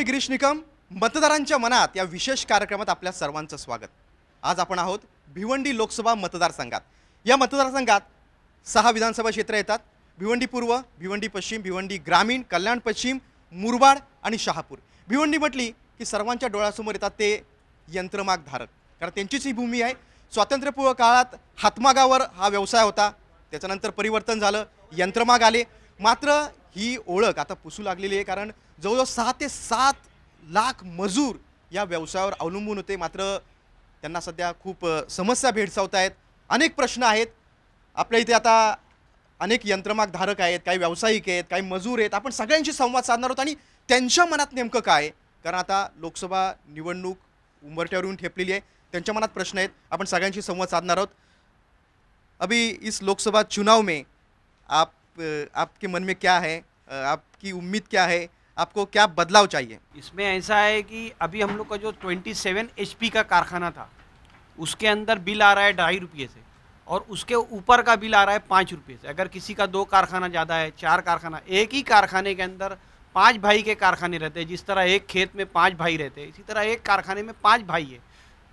मी गिरीश निकम. मतदारांच्या मनात या विशेष कार्यक्रमात आपल्या सर्वांचं स्वागत. आज आपण आहोत भिवंडी लोकसभा मतदारसंघात. या मतदारसंघात सहा विधानसभा क्षेत्र येतात. भिवंडी पूर्व भिवंडी पश्चिम भिवंडी ग्रामीण कल्याण पश्चिम मुरबाड आणि शहापूर. भिवंडी म्हटली की सर्वांच्या डोळ्यासमोर येतात ते यंत्रमाग धारक. कारण त्यांचीच ही भूमी आहे. स्वातंत्र्यपूर्व काळात हातमागावर हा व्यवसाय होता. त्याच्यानंतर परिवर्तन झालं. यंत्रमाग आले. मात्र ही ओळख आता पुसू लागलेली आहे. कारण जवळजवळ सहा ते सात लाख मजूर या व्यवसायावर अवलंबून होते. मात्र त्यांना सध्या खूप समस्या भेडसावत आहेत. अनेक प्रश्न आहेत. आपल्या इथे आता अनेक यंत्रमाग धारक आहेत काही व्यावसायिक आहेत काही मजूर आहेत. आपण सगळ्यांशी संवाद साधणार आहोत आणि त्यांच्या मनात नेमकं काय आहे? कारण आता लोकसभा निवडणूक उंबरट्यावर येऊन ठेपलेली आहे. त्यांच्या मनात प्रश्न आहेत. आपण सगळ्यांशी संवाद साधणार आहोत. अभी इस लोकसभा चुनाव में आप आपके मन में क्या है? आपकी उम्मीद क्या है? आपको क्या बदलाव चाहिए? इसमें ऐसा है कि अभी हम लोग का जो 27 एचपी का कारखाना था, उसके अंदर बिल आ रहा है ढाई रुपये से और उसके ऊपर का बिल आ रहा है पाँच रुपये से। अगर किसी का दो कारखाना ज़्यादा है, चार कारखाना, एक ही कारखाने के अंदर पाँच भाई के कारखाने रहते हैं, जिस तरह एक खेत में पाँच भाई रहते हैं, इसी तरह एक कारखाने में पाँच भाई है।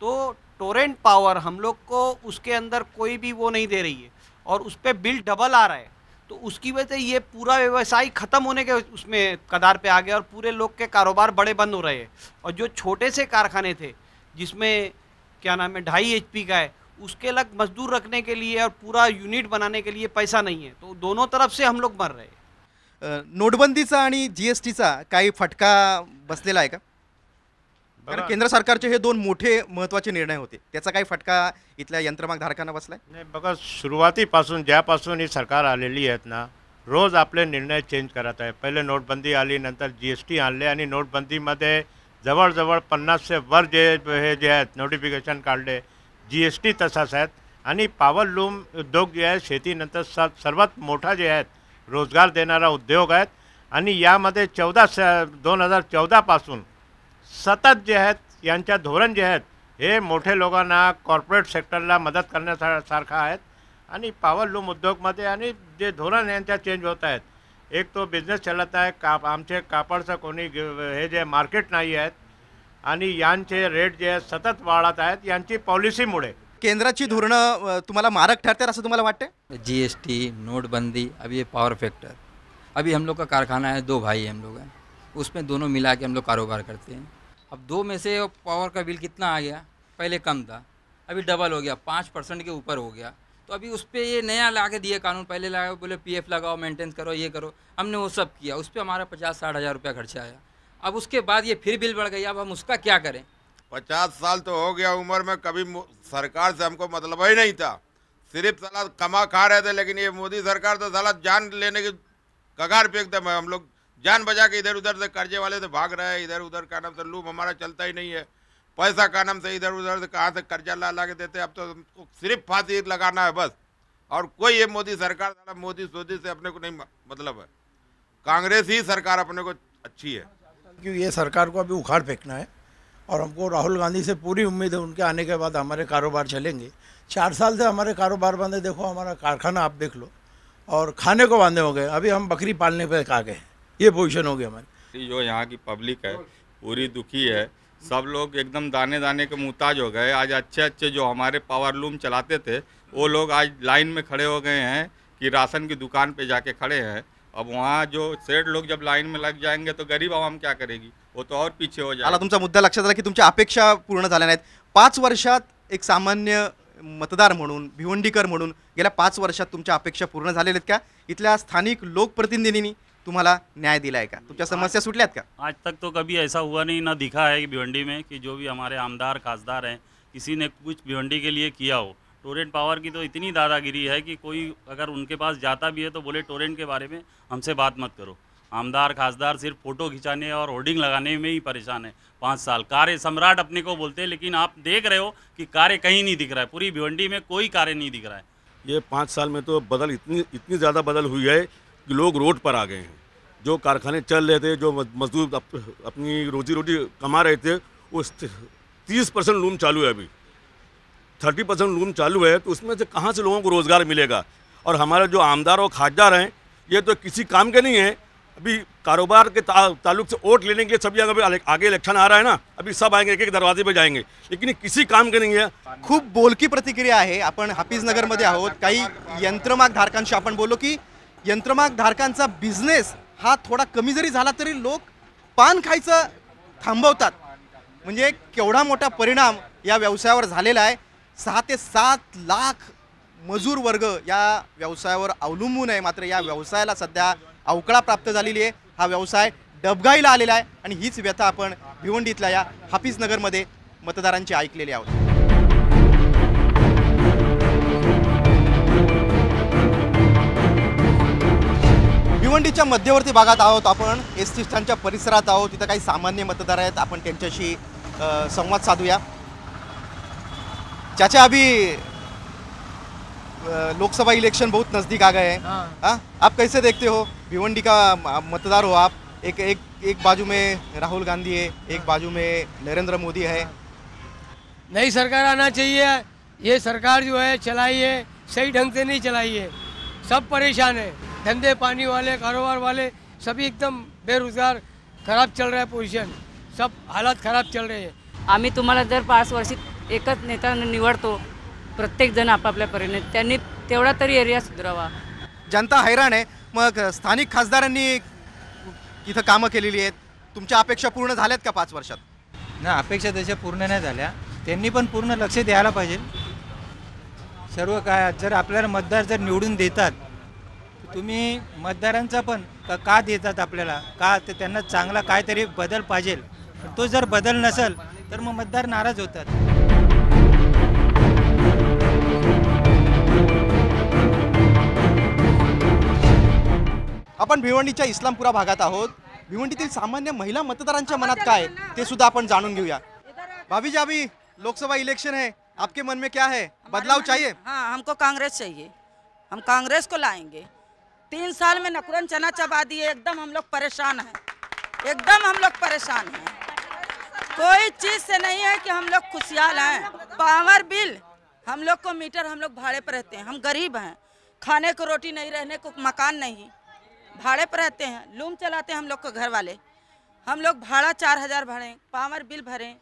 तो टोरेंट पावर हम लोग को उसके अंदर कोई भी वो नहीं दे रही है और उस पर बिल डबल आ रहा है। तो उसकी वजह से ये पूरा व्यवसाय खत्म होने के उसमें कदार पे आ गया और पूरे लोग के कारोबार बड़े बंद हो रहे और जो छोटे से कारखाने थे, जिसमें, क्या नाम है, ढाई एच का है, उसके लग मजदूर रखने के लिए और पूरा यूनिट बनाने के लिए पैसा नहीं है। तो दोनों तरफ़ से हम लोग मर रहे नोटबंदीचा आणि जी एस टीचा काही फटका बसलेला का? कारण केंद्र सरकारचे हे दोन मोठे महत्त्वाचे निर्णय होते. त्याचा काही फटका इथल्या यंत्रमाग धारकांना बसलाय? नाही बघा सुरुवातीपासून ज्यापासून ही सरकार आलेली आहेत ना रोज आपले निर्णय चेंज करत आहे. पहिले नोटबंदी आली नंतर जी एस टी आणले आणि नोटबंदीमध्ये जवळजवळ पन्नासचे वर जे हे जे आहेत नोटिफिकेशन काढले. जी एस टी तसाच आहेत. आणि पॉवर लूम उद्योग जे आहे शेतीनंतर स सर्वात मोठा जे आहेत रोजगार देणारा उद्योग आहेत. आणि यामध्ये चौदा स दोन हजार चौदापासून सतत जे आहेत यांच्या धोरण जे आहेत हे मोठे लोकांना कॉर्पोरेट सेक्टरला मदत करण्यासारखं आहेत. आणि पॉवर लूम उद्योगमध्ये आणि जे धोरण यांच्या चेंज होत आहेत. एक तो बिझनेस चालत आहे काप आमचे कापडचं कोणी ग- हे जे मार्केट नाही आहेत आणि यांचे रेट जे आहेत सतत वाढत आहेत यांची पॉलिसीमुळे केंद्राची धोरणं तुम्हाला मारक ठरतात असं तुम्हाला वाटतंय? जीएसटी नोटबंदी अभी ये पावर फैक्टर अभी हम लोग का कारखाना है दो भाई हम लोग हैं। उसमें दोनों मिला के हम लोग कारोबार करते हैं। अब दो में से पावर का बिल कितना आ गया? पहले कम था, अभी डबल हो गया, पाँच परसेंट के ऊपर हो गया। तो अभी उस पर ये नया ला के दिए कानून, पहले लगाओ बोले पीएफ लगाओ मेंटेन करो, ये करो। हमने वो सब किया, उस पर हमारा पचास साठ हज़ार रुपया खर्चा आया। अब उसके बाद ये फिर बिल बढ़ गई, अब हम उसका क्या करें? पचास साल तो हो गया उम्र में, कभी सरकार से हमको मतलब ही नहीं था। सिर्फ़ साला कमा खा रहे थे, लेकिन ये मोदी सरकार तो साला जान लेने की कगार पे एकदम हम लोग जान बजा के इधर उधर से कर्जे वाले से भाग रहे हैं, इधर उधर का नाम से लूम हमारा चलता ही नहीं है। पैसा का नाम से इधर उधर से कहाँ से कर्जा ला ला के देते अब तो हमको सिर्फ़ फांसी लगाना है बस। और कोई ये मोदी सरकार मोदी सोदी से अपने को नहीं मतलब है। कांग्रेस ही सरकार अपने को अच्छी है। क्योंकि ये सरकार को अभी उखाड़ फेंकना है और हमको राहुल गांधी से पूरी उम्मीद है, उनके आने के बाद हमारे कारोबार चलेंगे। चार साल से हमारे कारोबार बंद है, देखो हमारा कारखाना आप देख लो और खाने को बांधे हो गए, अभी हम बकरी पालने पर आ गए ये पोजिशन हो गई हमारी। जो यहाँ की पब्लिक है पूरी दुखी है। सब लोग एकदम दाने दाने के मुहताज हो गए। आज अच्छे अच्छे जो हमारे पावर लूम चलाते थे वो लोग आज लाइन में खड़े हो गए हैं कि राशन की दुकान पे जाके खड़े हैं। अब वहाँ जो सेठ लोग जब लाइन में लग जाएँगे तो गरीब आवाम क्या करेगी? वो तो और पीछे हो आला जाएगा। तुमचा मुद्दा लक्षात आला की तुमच्या अपेक्षा पूर्ण झाल्या नाहीत. पाच वर्षात एक सामान्य मतदार म्हणून भिवंडीकर म्हणून गेल्या पाच वर्षात तुमच्या अपेक्षा पूर्ण झालेल्या आहेत का? इथल्या स्थानिक लोकप्रतिनिधींनी तुम्हाला न्याय दिला आहे का? तुमच्या समस्या सुटल्यात का? आज तक तो कभी ऐसा हुआ नहीं ना दिखा है कि भिवंडी में कि जो भी हमारे आमदार खासदार हैं किसी ने कुछ भिवंडी के लिए किया हो। टोरेंट पावर की तो इतनी दादागिरी है कि कोई अगर उनके पास जाता भी है तो बोले टोरेंट के बारे में हमसे बात मत करो। आमदार खासदार सिर्फ़ फ़ोटो खिंचाने और होर्डिंग लगाने में ही परेशान है। पाँच साल कार्य सम्राट अपने को बोलते हैं लेकिन आप देख रहे हो कि कार्य कहीं नहीं दिख रहा है। पूरी भिवंडी में कोई कार्य नहीं दिख रहा है। ये पाँच साल में तो बदल इतनी इतनी ज़्यादा बदल हुई है लोग रोड पर आ गए हैं। जो कारखाने चल रहे थे जो मजदूर अप, अपनी रोजी रोटी कमा रहे थे वो तीस परसेंट लूम चालू है अभी। थर्टी परसेंट लूम चालू है तो उसमें से कहाँ से लोगों को रोज़गार मिलेगा? और हमारे जो आमदार और खासदार हैं ये तो किसी काम के नहीं है। अभी कारोबार के ता, ताल्लुक से वोट लेने के लिए सभी अगर आगे इलेक्शन आ रहा है ना अभी सब आएँगे एक एक दरवाजे पे जाएँगे। लेकिन किसी काम के नहीं है। खूप बोलकी प्रतिक्रिया है आहे। आपण हाफिजनगरमध्ये आहोत। काही यंत्रमाग धारकांशी आपण बोललो की यंत्रमाग धारकांचा बिझनेस हा थोडा कमी जरी झाला तरी लोक पान खायचं थांबवतात. म्हणजे केवढा मोठा परिणाम या व्यवसायावर झालेला आहे. सहा ते सात लाख मजूर वर्ग या व्यवसायावर अवलंबून आहे मात्र या व्यवसायाला सध्या अवकळा प्राप्त झालेली आहे. हा व्यवसाय डबघाईला आलेला आहे आणि हीच व्यथा आपण भिवंडीतल्या या हाफिजनगरमध्ये मतदारांची ऐकलेली आहोत. भिवंडीच्या मध्यवर्ती भागात आहोत आपण. एस टी स्टँडच्या परिसरात आहोत. तिथं काही सामान्य मतदार आहेत. आपण त्यांच्याशी संवाद साधूया. चाचा अभी लोकसभा इलेक्शन बहुत नज़दीक आ गए हैं. हाँ. आप कैसे देखते हो? भिवंडी का मतदार हो आप. एक एक एक बाजू में राहुल गांधी है एक बाजू में नरेंद्र मोदी है. नई सरकार आना चाहिए. ये सरकार जो है चलाई है सही ढंग से नहीं चलाई है. सब परेशान है. धंधे पानी वाले कारोबार वाले सभी एकदम बेरोजगार खराब चल रहा है पोजीशन सब हालात खराब चल रहे हैं। आम्ही तुम्हाला दर पाच वर्षात एकच नेता निवडतो प्रत्येक जण आपापल्या परीने त्यांनी तेवढा तरी एरिया सुधारावा. जनता हैराण आहे. मग स्थानिक खासदारांनी इथं कामं केलेली आहेत. तुमच्या अपेक्षा पूर्ण झाल्यात का पाच वर्षात? ना अपेक्षा तशा पूर्ण नाही झाल्या. त्यांनी पण पूर्ण लक्ष द्यायला पाहिजे. सर्व काय जर आपल्याला मतदार जर निवडून देतात तुम्ही मतदारांचा पण का का देतात आपल्याला? का तर त्यांना चांगला काहीतरी बदल पाहिजे? तो जर बदल नसेल तर मग मतदार नाराज होतात. आपण भिवंडीच्या इस्लामपुरा भागात आहोत. भिवंडीतील सामान्य महिला मतदारांच्या मनात काय ते सुद्धा आपण जाणून घेऊया. भाभी जी अभी लोकसभा इलेक्शन है आपके मन में क्या है? बदलाव चाहिए? हाँ हमको कांग्रेस चाहिए। हम कांग्रेस को लाएंगे। तीन साल में नकुरन चना चबा दिए, एकदम हम लोग परेशान हैं। एकदम हम लोग परेशान हैं। कोई चीज़ से नहीं है कि हम लोग खुशहाल हैं। पावर बिल, हम लोग को मीटर हम लोग भाड़े पर रहते हैं। हम गरीब हैं। खाने को रोटी नहीं, रहने को मकान नहीं। भाड़े पर रहते हैं। लूम चलाते हैं हम लोग को घर वाले हम लोग भाड़ा चार हज़ार भरें, पावर बिल भरें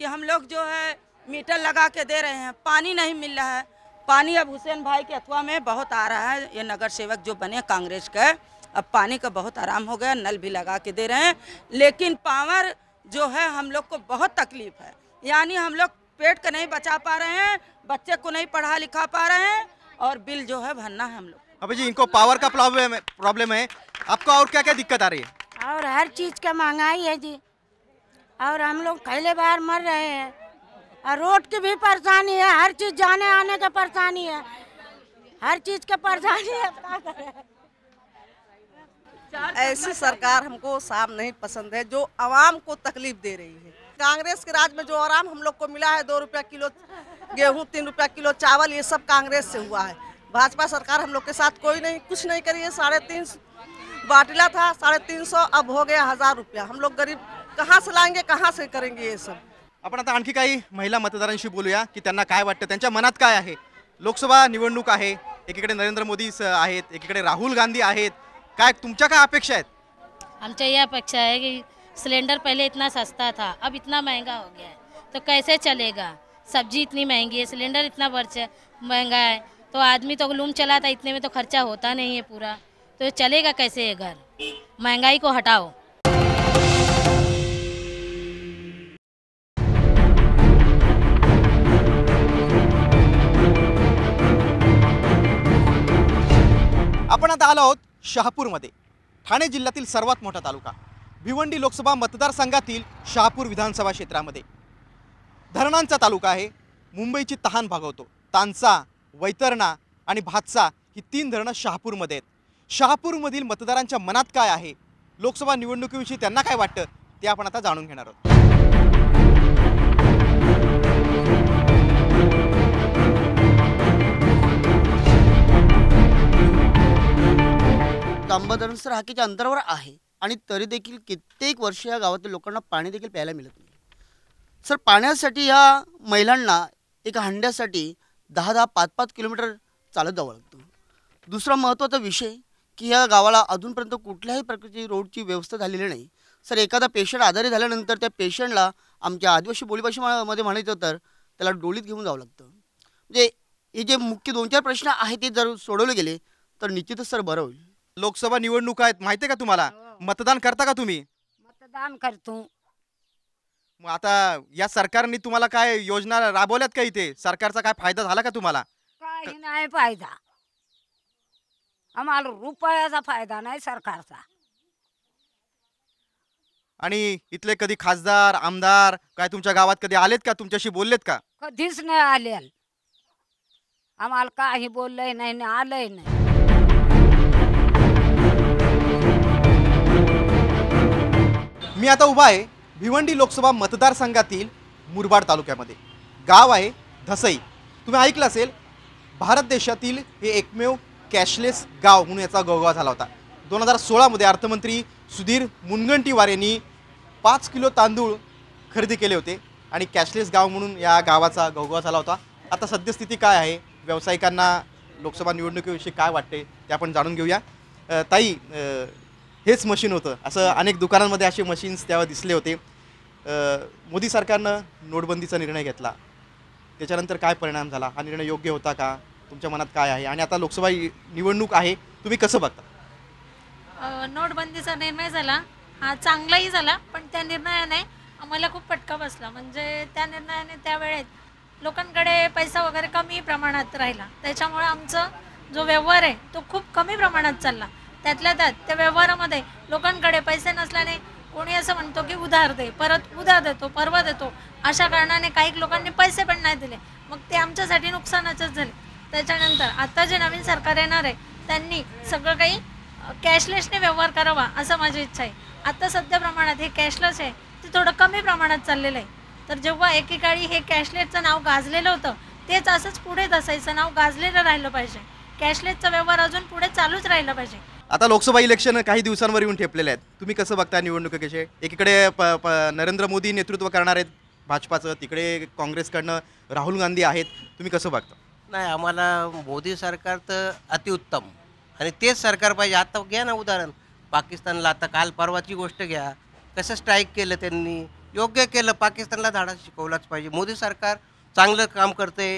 कि हम लोग जो है मीटर लगा के दे रहे हैं। पानी नहीं मिल रहा है। पानी अब हुसैन भाई के अथवा में बहुत आ रहा है। ये नगर सेवक जो बने कांग्रेस के अब पानी का बहुत आराम हो गया नल भी लगा के दे रहे हैं। लेकिन पावर जो है हम लोग को बहुत तकलीफ़ है। यानी हम लोग पेट का नहीं बचा पा रहे हैं बच्चे को नहीं पढ़ा लिखा पा रहे हैं और बिल जो है भरना है हम लोग। अभी जी इनको पावर का प्रॉब्लम है प्रॉब्लम है। आपको और क्या क्या दिक्कत आ रही है? और हर चीज़ का महँगाई है जी। और हम लोग पहले बार मर रहे हैं। और रोड की भी परेशानी है, हर चीज़ जाने आने का परेशानी है। हर चीज़ का परेशानी है ऐसी सरकार हमको साफ़ नहीं पसंद है, जो आवाम को तकलीफ़ दे रही है। कांग्रेस के राज में जो आराम हम लोग को मिला है, दो रुपया किलो गेहूँ, तीन रुपया किलो चावल, ये सब कांग्रेस से हुआ है। भाजपा सरकार हम लोग के साथ कोई नहीं, कुछ नहीं करी है। साढ़े तीन बाटिला था, साढ़े तीन सौ, अब हो गया हज़ार रुपया। हम लोग गरीब, कहाँ से लाएँगे, कहाँ से करेंगे ये सब? आपण आता आणखी काही महिला मतदारांशी बोलूया की त्यांना काय वाटतं त्यांच्या मनात काय आहे? लोकसभा निवडणूक आहे एकीकडे नरेंद्र मोदी स- आहेत एकीकडे राहुल गांधी आहेत. काय तुमच्या काय अपेक्षा आहेत? आमच्या ये अपेक्षा है कि सिलेंडर पहले इतना सस्ता था अब इतना महंगा हो गया है। तो कैसे चलेगा? सब्जी इतनी महंगी है सिलेंडर इतना बर्च महंगा है। तो आदमी तो लूम चलाता इतने में तो खर्चा होता नहीं है पूरा। तो चलेगा कैसे ये घर? महंगाई को हटाओ। आपण आता आलो आहोत शहापूरमध्ये. ठाणे जिल्ह्यातील सर्वात मोठा तालुका. भिवंडी लोकसभा मतदारसंघातील शहापूर विधानसभा क्षेत्रामध्ये. धरणांचा तालुका आहे. मुंबईची तहान भागवतो. तानसा वैतरणा आणि भातसा ही तीन धरणं शहापूरमध्ये आहेत. शहापूरमधील मतदारांच्या मनात काय आहे? लोकसभा निवडणुकीविषयी त्यांना काय वाटतं? ते आपण आता जाणून घेणार आहोत. तांबा सर हाकेच्या अंतरावर आहे आणि तरी देखील कित्येक वर्ष या गावातील लोकांना पाणी देखील प्यायला मिळत नाही. सर पाण्यासाठी ह्या महिलांना एका हंड्यासाठी दहा दहा पाच पाच किलोमीटर चालत जावं लागतं. दुसरा महत्त्वाचा विषय की या गावाला अजूनपर्यंत कुठल्याही प्रकारची रोडची व्यवस्था झालेली नाही. सर एखादा पेशंट आजारी झाल्यानंतर त्या पेशंटला आमच्या आदिवासी बोलीभाषेमध्ये म्हणायचं तर त्याला डोलीत घेऊन जावं लागतं. म्हणजे हे जे मुख्य दोन चार प्रश्न आहेत ते जर सोडवले गेले तर निश्चितच सर बरं होईल. लोकसभा निवडणुका आहेत माहिती आहे का तुम्हाला? मतदान करता का तुम्ही? मतदान करतो. मग आता या सरकारने तुम्हाला काय योजना राबवल्यात का इथे? सरकारचा काय फायदा झाला का तुम्हाला? काही नाही फायदा. आम्हाला रुपयाचा फायदा नाही सरकारचा. आणि इथले कधी खासदार आमदार काय तुमच्या गावात कधी आलेत का? तुमच्याशी बोललेत का? कधीच नाही आले आम्हाला काही बोललंय नाही आणि आलंय नाही. मी आता उभा आहे भिवंडी लोकसभा मतदारसंघातील मुरबाड तालुक्यामध्ये. गाव आहे धसई. तुम्ही ऐकलं असेल भारत देशातील हे एकमेव कॅशलेस गाव म्हणून याचा गौरव झाला होता. दोन हजार सोळामध्ये अर्थमंत्री सुधीर मुनगंटीवार यांनी पाच किलो तांदूळ खरेदी केले होते आणि कॅशलेस गाव म्हणून या गावाचा गौरव झाला होता. आता सद्यस्थिती काय आहे? व्यावसायिकांना लोकसभा निवडणुकीविषयी काय वाटते? ते आपण जाणून घेऊया. ताई हेच मशीन होतं. असं अनेक दुकानांमध्ये असे मशीन्स तेव्हा दिसले होते. मोदी सरकारनं नोटबंदीचा निर्णय घेतला. त्याच्यानंतर काय परिणाम झाला? हा निर्णय योग्य होता का? तुमच्या मनात काय आहे? आणि आता लोकसभा निवडणूक आहे. तुम्ही कसं बघता? नोटबंदीचा निर्णय झाला. हा चांगलाही झाला पण त्या निर्णयाने आम्हाला खूप फटका बसला. म्हणजे त्या निर्णयाने त्यावेळेत लोकांकडे पैसा वगैरे कमी प्रमाणात राहिला. त्याच्यामुळे आमचं जो व्यवहार आहे तो खूप कमी प्रमाणात चालला. त्यातल्या त्यात त्या व्यवहारामध्ये लोकांकडे पैसे नसल्याने कोणी असं म्हणतो की उधार दे परत उधार देतो परवा देतो. अशा कारणाने काही लोकांनी पैसे पण नाही दिले. मग ते आमच्यासाठी नुकसानाचंच झाले. त्याच्यानंतर आता जे नवीन सरकार येणार आहे त्यांनी सगळं काही कॅशलेसने व्यवहार करावा असं माझी इच्छा आहे. आता सध्या प्रमाणात हे कॅशलेस आहे ते थोडं कमी प्रमाणात चाललेलं आहे. तर जेव्हा एकेकाळी हे कॅशलेसचं नाव गाजलेलं होतं तेच असंच पुढे असायचं नाव गाजलेलं राहिलं पाहिजे. कॅशलेसचा व्यवहार अजून पुढे चालूच राहिला पाहिजे. आता लोकसभा इलेक्शन काही दिवसांवर येऊन ठेपलेले आहेत. तुम्ही कसं बघता निवडणुकीचे एकीकडे प प नरेंद्र मोदी नेतृत्व करणार आहेत भाजपाचं तिकडे काँग्रेसकडनं राहुल गांधी आहेत. तुम्ही कसं बघता? नाही आम्हाला मोदी सरकार तर अतिउत्तम. आणि तेच सरकार पाहिजे. आता घ्या ना उदाहरण. पाकिस्तानला आता काल परवाची गोष्ट घ्या. कसं स्ट्राईक केलं त्यांनी? योग्य केलं. पाकिस्तानला धाडा शिकवलाच पाहिजे. मोदी सरकार चांगलं काम करते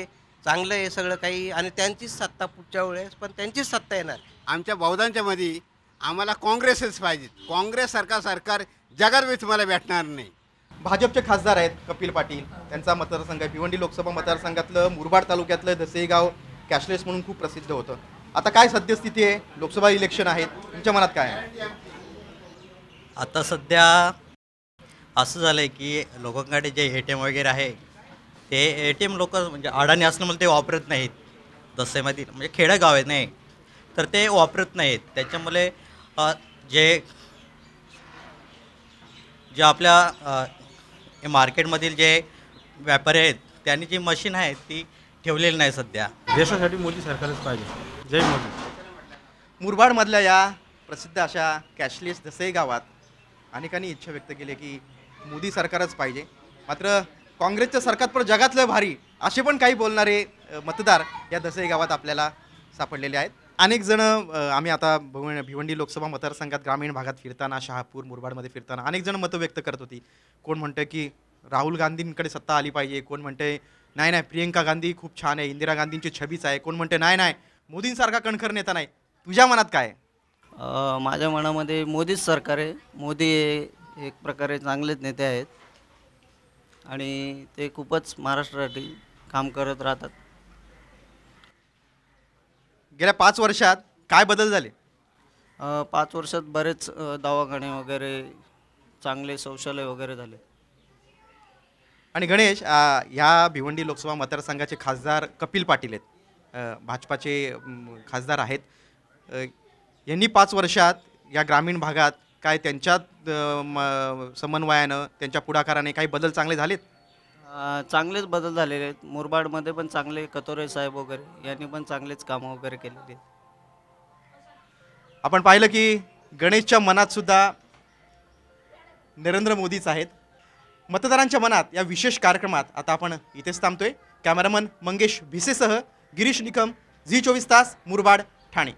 चांगलं आहे सगळं काही. आणि त्यांचीच सत्ता पुढच्या वेळेस पण त्यांचीच सत्ता येणार. आमच्या बौद्धांच्या मध्ये आम्हाला काँग्रेसच पाहिजे काँग्रेस सरकार सरकार जगात तुम्हाला भेटणार नाही. भाजपचे खासदार आहेत कपिल पाटील. त्यांचा मतदारसंघ आहे. भिवंडी लोकसभा मतदारसंघातलं मुरबाड तालुक्यातलं दसई गाव कॅशलेस म्हणून खूप प्रसिद्ध होतं. आता काय सद्यस्थिती आहे? लोकसभा इलेक्शन आहेत. तुमच्या मनात काय आहे? आता सध्या असं झालं आहे की लोकांकडे जे ए टी एम वगैरे आहे ते ए टी एम लोक म्हणजे अडाणी असल्यामुळे ते वापरत नाहीत. दसेमधील म्हणजे खेडेगाव आहे नाही. तर ते वापरत नाहीत. त्याच्यामुळे जे जे आपल्या हे मार्केटमधील जे व्यापारी आहेत त्यांनी जी मशीन आहे ती ठेवलेली नाही सध्या. देशासाठी मोदी सरकारच पाहिजे. जय मोदी. मुरबाडमधल्या या प्रसिद्ध अशा कॅशलेस दसई गावात अनेकांनी इच्छा व्यक्त केली की मोदी सरकारच पाहिजे. मात्र काँग्रेसचं सरकार पण जगातलं भारी असे पण काही बोलणारे मतदार या दसई गावात आपल्याला सापडलेले आहेत. अनेक जण आम्ही आता भव- भिवंडी लोकसभा मतदारसंघात ग्रामीण भागात फिरताना शहापूर मुरबाडमध्ये फिरताना अनेक जण मतं व्यक्त करत होती. कोण म्हणतं की राहुल गांधींकडे सत्ता आली पाहिजे कोण म्हणते नाही नाही प्रियंका गांधी खूप छान आहे इंदिरा गांधींची छबीच आहे. कोण म्हणते नाही नाही मोदींसारखा कणखर नेता नाही. तुझ्या मनात काय माझ्या मनामध्ये मोदीच सरकार आहे. मोदी एक प्रकारे चांगलेच नेते आहेत. आणि ते खूपच महाराष्ट्रासाठी काम करत राहतात. गेल्या पाच वर्षात काय बदल झाले? अ, पाच वर्षात बरेच अ, दवाखाने वगैरे चांगले शौचालय वगैरे झाले. आणि गणेश आ, ह्या भिवंडी लोकसभा मतदारसंघाचे खासदार कपिल पाटील आहेत. अ, भाजपाचे म, खासदार आहेत. अ, यांनी पाच वर्षात या ग्रामीण भागात काय त्यांच्यात अ, म, समन्वयानं त्यांच्या पुढाकाराने काही बदल चांगले झालेत? चांगलेच बदल झालेले आहेत. मुरबाडमध्ये पण चांगले कतोरे साहेब वगैरे यांनी पण चांगलेच कामं वगैरे केलेली आहेत. आपण पाहिलं की गणेशच्या मनात सुद्धा नरेंद्र मोदीच आहेत. मतदारांच्या मनात या विशेष कार्यक्रमात आता आपण इथेच थांबतोय. कॅमेरामन मंगेश भिसेसह गिरीश निकम झी चोवीस तास मुरबाड ठाणे.